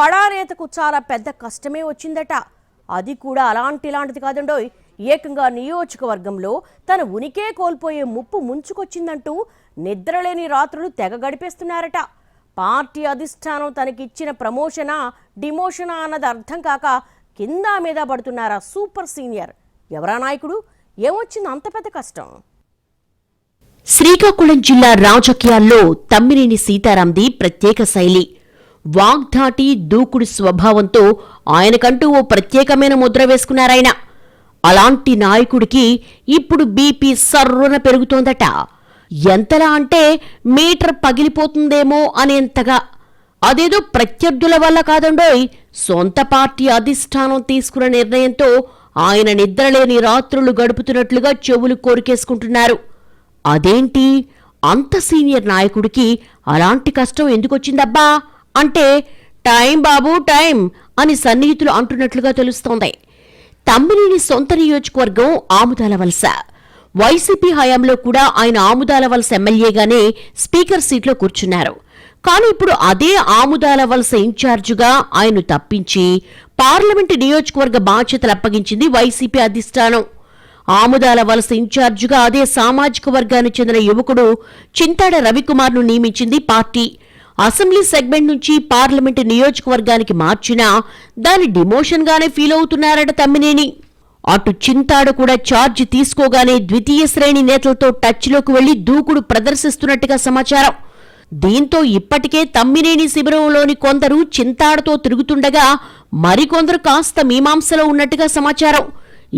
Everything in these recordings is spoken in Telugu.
బడానేతకు చాలా పెద్ద కష్టమే వచ్చిందట. అది కూడా అలాంటి లాంటిది కాదండోయ్ ఏకంగా నియోజకవర్గంలో తన ఉనికే కోల్పోయే ముప్పు ముంచుకొచ్చిందంటూ నిద్రలేని రాత్రులు తెగ గడిపేస్తున్నారట. పార్టీ అధిష్టానం తనకిచ్చిన ప్రమోషనా డిమోషనా అన్నది అర్థం కాక కింద మీద పడుతున్నారా సూపర్ సీనియర్. ఎవరా నాయకుడు? ఏమొచ్చింది అంత పెద్ద కష్టం? శ్రీకాకుళం జిల్లా రాజకీయాల్లో తమ్మినేని సీతారాంది ప్రత్యేక శైలి. వాగ్ధాటి దూకుడు స్వభావంతో ఆయనకంటూ ఓ ప్రత్యేకమైన ముద్ర వేసుకున్నారాయన అలాంటి నాయకుడికి ఇప్పుడు బీపీ సర్రున పెరుగుతోందట. ఎంతలా అంటే మీటర్ పగిలిపోతుందేమో అనేంతగా. అదేదో ప్రత్యర్థుల వల్ల కాదండోయ్. సొంత పార్టీ అధిష్టానం తీసుకున్న నిర్ణయంతో ఆయన నిద్రలేని రాత్రులు గడుపుతున్నట్లుగా చెవులు కోరికేసుకుంటున్నారు. అదేంటి? అంత సీనియర్ నాయకుడికి అలాంటి కష్టం ఎందుకొచ్చిందబ్బా? అంటే టైం బాబు టైం అని సన్నిహితులు అంటున్నట్లుగా తెలుస్తోంది. తమ్మినేని సొంత నియోజకవర్గం ఆముదాల వలస. వైసీపీ హయాంలో కూడా ఆయన ఆముదాల వలస ఎమ్మెల్యేగానే స్పీకర్ సీట్లో కూర్చున్నారు. కానీ ఇప్పుడు అదే ఆముదాల వలస ఇన్ఛార్జిగా ఆయన తప్పించి పార్లమెంటు నియోజకవర్గ బాధ్యతలు అప్పగించింది వైసీపీ అధిష్టానం. ఆముదాల వలస ఇన్ఛార్జిగా అదే సామాజిక వర్గానికి చెందిన యువకుడు చింతాడ రవికుమార్ను నియమించింది పార్టీ. అసెంబ్లీ సెగ్మెంట్ నుంచి పార్లమెంటు నియోజకవర్గానికి మార్చినా దాని డిమోషన్గానే ఫీల్ అవుతున్నారట తమ్మినేని. అటు చింతాడ కూడా ఛార్జ్ తీసుకోగానే ద్వితీయ శ్రేణి నేతలతో టచ్లోకి వెళ్ళి దూకుడు ప్రదర్శిస్తున్నట్టుగా సమాచారం. దీంతో ఇప్పటికే తమ్మినేని శిబిరంలోని కొందరు చింతాడతో తిరుగుతుండగా మరికొందరు కాస్త మీమాంసలో ఉన్నట్టుగా సమాచారం.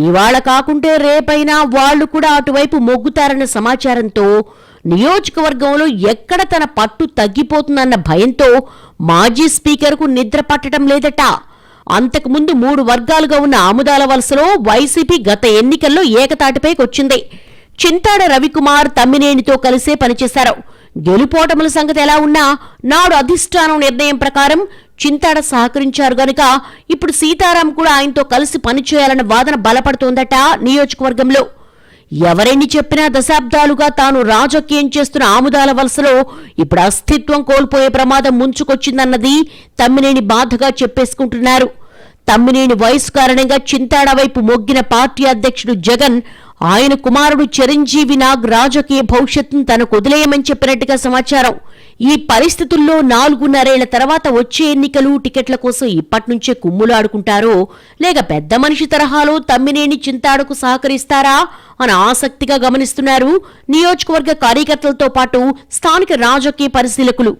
ఇవాళ కాకుంటే రేపైనా వాళ్ళు కూడా అటువైపు మొగ్గుతారన్న సమాచారంతో నియోజకవర్గంలో ఎక్కడ తన పట్టు తగ్గిపోతుందన్న భయంతో మాజీ స్పీకర్కు నిద్ర పట్టడం లేదట. అంతకుముందు మూడు వర్గాలుగా ఉన్న ఆముదాల వలసలో వైసీపీ గత ఎన్నికల్లో ఏకతాటిపైకొచ్చింది చింతాడ రవికుమార్ తమ్మినేనితో కలిసే పనిచేశారు. గెలుపోటముల సంగతి ఎలా ఉన్నా నాడు అధిష్టానం నిర్ణయం ప్రకారం చింతాడ సహకరించారు గనుక ఇప్పుడు సీతారాం కూడా ఆయనతో కలిసి పనిచేయాలన్న వాదన బలపడుతోందట నియోజకవర్గంలో. ఎవరెన్ని చెప్పినా దశాబ్దాలుగా తాను రాజకీయం చేస్తున్న ఆముదాల వలసలో ఇప్పుడు అస్తిత్వం కోల్పోయే ప్రమాదం ముంచుకొచ్చిందన్నది తమ్మినేని బాధగా చెప్పేసుకుంటున్నారు. తమ్మినేని వయసు కారణంగా చింతాడ వైపు మొగ్గిన పార్టీ అధ్యక్షుడు జగన్ ఆయన కుమారుడు చిరంజీవి నాగ్ రాజకీయ భవిష్యత్తును తనకు వదిలేయమని చెప్పినట్టుగా సమాచారం. ఈ పరిస్థితుల్లో నాలుగున్నరేళ్ళ తర్వాత వచ్చే ఎన్నికలు టికెట్ల కోసం ఇప్పట్నుంచే కుమ్ములాడుకుంటారో లేక పెద్ద మనిషి తరహాలో తమ్మినేని చింతాడకు సహకరిస్తారా అని ఆసక్తిగా గమనిస్తున్నారు నియోజకవర్గ కార్యకర్తలతో పాటు స్థానిక రాజకీయ పరిశీలకులు.